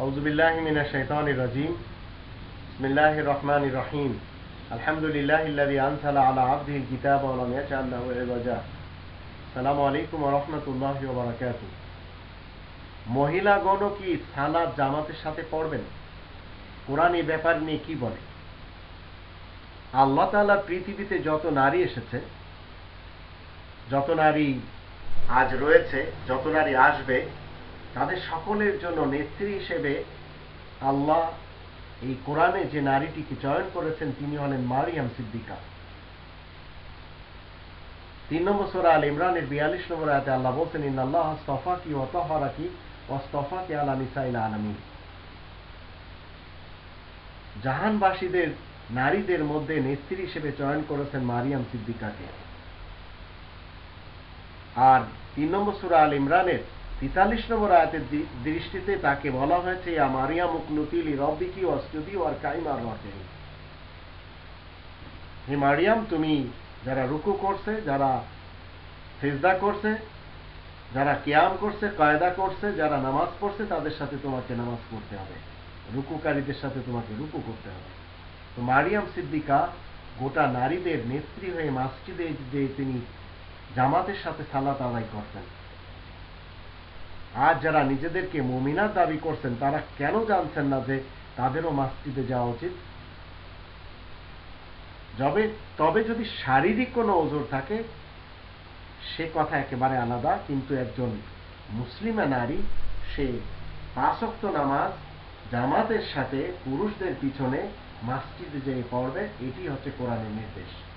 আউজুবিল্লাহ কি সালাদ জামাতের সাথে পড়বেন? কোরআন এই ব্যাপার নিয়ে কি বলে? আল্লাহ তালা পৃথিবীতে যত নারী এসেছে, যত নারী আজ রয়েছে, যত নারী আসবে তাদের সকলের জন্য নেত্রী হিসেবে আল্লাহ এই কোরআনে যে নারীটিকে চয়ন করেছেন, তিনি হলেন মারিয়াম সিদ্দিকা। তিন নম্বর সোরা আল ইমরানের বিয়াল্লিশ নম্বর আয়াতে আল্লাহ বলছেন ইন আল্লাহ স্তফা কি অতহরা কি অস্তফা কি আলা নিসাইল আলামী জাহানবাসীদের, নারীদের মধ্যে নেত্রী হিসেবে চয়ন করেছেন মারিয়াম সিদ্দিকাকে। আর তিন নম্বর সুরা আল ইমরানের তেতাল্লিশ নম্বর আয়াতের দৃষ্টিতে তাকে বলা হয়েছে, ইয়া মারিয়া মুকনুতিলি রব্বিকি অস্তুদি আর কাইমার রটে হে মারিয়াম, তুমি যারা রুকু করছে, যারা সেজদা করছে, যারা কিয়াম করছে, কায়দা করছে, যারা নামাজ পড়ছে, তাদের সাথে তোমাকে নামাজ পড়তে হবে। রুকুকারীদের সাথে তোমাকে রুকু করতে হবে। তো মারিয়াম সিদ্দিকা গোটা নারীদের নেত্রী হয়ে মাসজিদে যে তিনি জামাতের সাথে সালাত আদায় করতেন। আজ যারা নিজেদেরকে মমিনার দাবি করছেন, তারা কেন জানছেন না যে তাদেরও মাসজিদে যাওয়া উচিত? যবে, তবে যদি শারীরিক কোনো ওজোর থাকে, সে কথা একেবারে আলাদা, কিন্তু একজন মুসলিমা নারী, সে পাঁচক্ত নামাজ জামাতের সাথে পুরুষদের পিছনে মাসজিদে যেয়ে পড়বে, এটি হচ্ছে কোরআনের নির্দেশ।